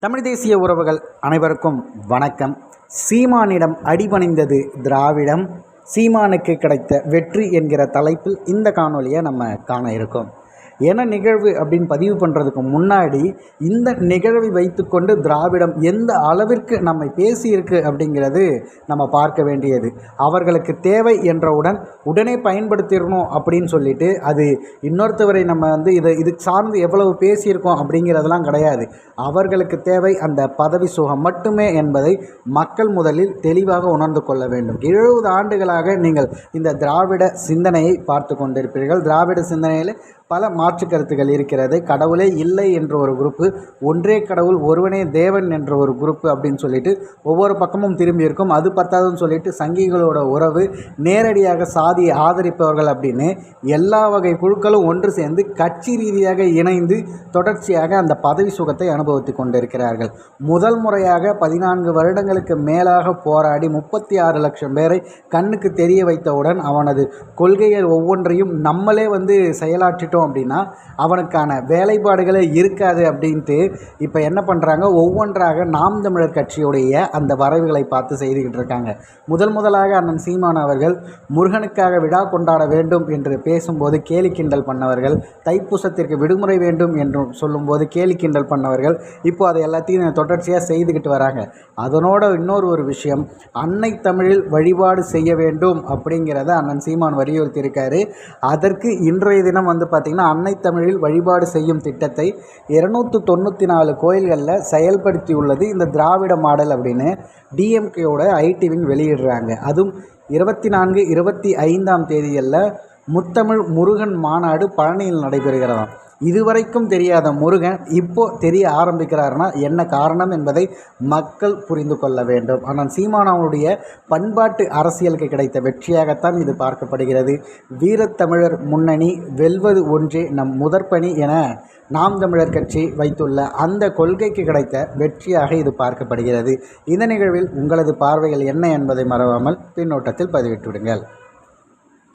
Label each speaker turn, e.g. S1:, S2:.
S1: தமிழ் தேசிய உறவுகள் அனைவருக்கும் வணக்கம். சீமானிடம் அடிபணிந்தது திராவிடம். சீமானுக்கு கிடைத்த வெற்றி என்கிற தலைப்பில் இந்த காணொலியை நம்ம காண இருக்கோம். என்ன நிகழ்வு அப்படின்னு பதிவு பண்ணுறதுக்கு முன்னாடி இந்த நிகழ்வை வைத்துக்கொண்டு திராவிடம் எந்த அளவிற்கு நம்மை பேசியிருக்கு அப்படிங்கிறது நம்ம பார்க்க வேண்டியது. அவர்களுக்கு தேவை என்றவுடன் உடனே பயன்படுத்திடணும் அப்படின்னு சொல்லிட்டு அது இன்னொருத்தவரை நம்ம வந்து இதை இது சார்ந்து எவ்வளவு பேசியிருக்கோம் அப்படிங்கிறதெல்லாம் கிடையாது. அவர்களுக்கு தேவை அந்த பதவி சுகம் மட்டுமே என்பதை மக்கள் முதலில் தெளிவாக உணர்ந்து கொள்ள வேண்டும். எழுபது ஆண்டுகளாக நீங்கள் இந்த திராவிட சிந்தனையை பார்த்து கொண்டிருப்பீர்கள். திராவிட சிந்தனையில் பல மாற்று கருத்துக்கள் இருக்கிறது. கடவுளே இல்லை என்ற ஒரு குரூப்பு ஒன்றே கடவுள் ஒருவனே தேவன் என்ற ஒரு குரூப்பு அப்படின்னு சொல்லிட்டு ஒவ்வொரு பக்கமும் திரும்பி இருக்கும். அது பத்தாதுன்னு சொல்லிட்டு சங்கிகளோட உறவு நேரடியாக சாதியை ஆதரிப்பவர்கள் அப்படின்னு எல்லா வகை குழுக்களும் ஒன்று சேர்ந்து கட்சி ரீதியாக இணைந்து தொடர்ச்சியாக அந்த பதவி சுகத்தை அனுபவித்து கொண்டிருக்கிறார்கள். முதல் முறையாக பதினான்கு வருடங்களுக்கு மேலாக போராடி முப்பத்தி ஆறு லட்சம் பேரை கண்ணுக்கு தெரிய வைத்தவுடன் அவனது கொள்கைகள் ஒவ்வொன்றையும் நம்மளே வந்து செயலாற்றிட்டோம் அப்படின்னா அவனுக்கான வேலைப்பாடுகளே இருக்காது அப்படின்ட்டு இப்போ என்ன பண்ணுறாங்க ஒவ்வொன்றாக நாம் தமிழர் கட்சியுடைய அந்த வரவுகளை பார்த்து செய்துக்கிட்டு இருக்காங்க. முதல் முதலாக அண்ணன் சீமான் அவர்கள் முருகனுக்காக விழா கொண்டாட வேண்டும் என்று பேசும்போது கேலி கிண்டல் பண்ணவர்கள் தைப்பூசத்திற்கு விடுமுறை வேண்டும் என்றும் சொல்லும்போது கேலி கிண்டல் பண்ணவர்கள் இப்போ அதை எல்லாத்தையும் தொடர்ச்சியாக செய்துக்கிட்டு வராங்க. அதனோட இன்னொரு ஒரு விஷயம் அன்னை தமிழில் வழிபாடு செய்ய வேண்டும் அப்படிங்கிறத அண்ணன் சீமான் வலியுறுத்தியிருக்காரு. அதற்கு இன்றைய தினம் வந்து பார்த்திங்கன்னா அன்னை தமிழில் வழிபாடு செய்யும் திட்டத்தை இரநூத்து தொண்ணூற்றி நாலு கோயில்களில் செயல்படுத்தியுள்ளது இந்த திராவிட மாடல் அப்படின்னு டிஎம்கேயோட ஐடி விங் வெளியிடுறாங்க. அதுவும் இருபத்தி நான்கு இருபத்தி ஐந்தாம் தேதிகளில் முத்தமிழ் முருகன் மாநாடு பழனியில் நடைபெறுகிறதாம். இதுவரைக்கும் தெரியாத முருகன் இப்போ தெரிய ஆரம்பிக்கிறாருன்னா என்ன காரணம் என்பதை மக்கள் புரிந்து கொள்ள வேண்டும். ஆனால் சீமானவனுடைய பண்பாட்டு அரசியலுக்கு கிடைத்த வெற்றியாகத்தான் இது பார்க்கப்படுகிறது. வீரத்தமிழர் முன்னணி வெல்வது ஒன்றே நம் முதற்பணி என நாம் தமிழர் கட்சி வைத்துள்ள அந்த கொள்கைக்கு கிடைத்த வெற்றியாக இது பார்க்கப்படுகிறது. இந்த நிகழ்வில் உங்களது பார்வைகள் என்ன என்பதை மறவாமல் பின்னோட்டத்தில் பதிவிட்டுவிடுங்கள்.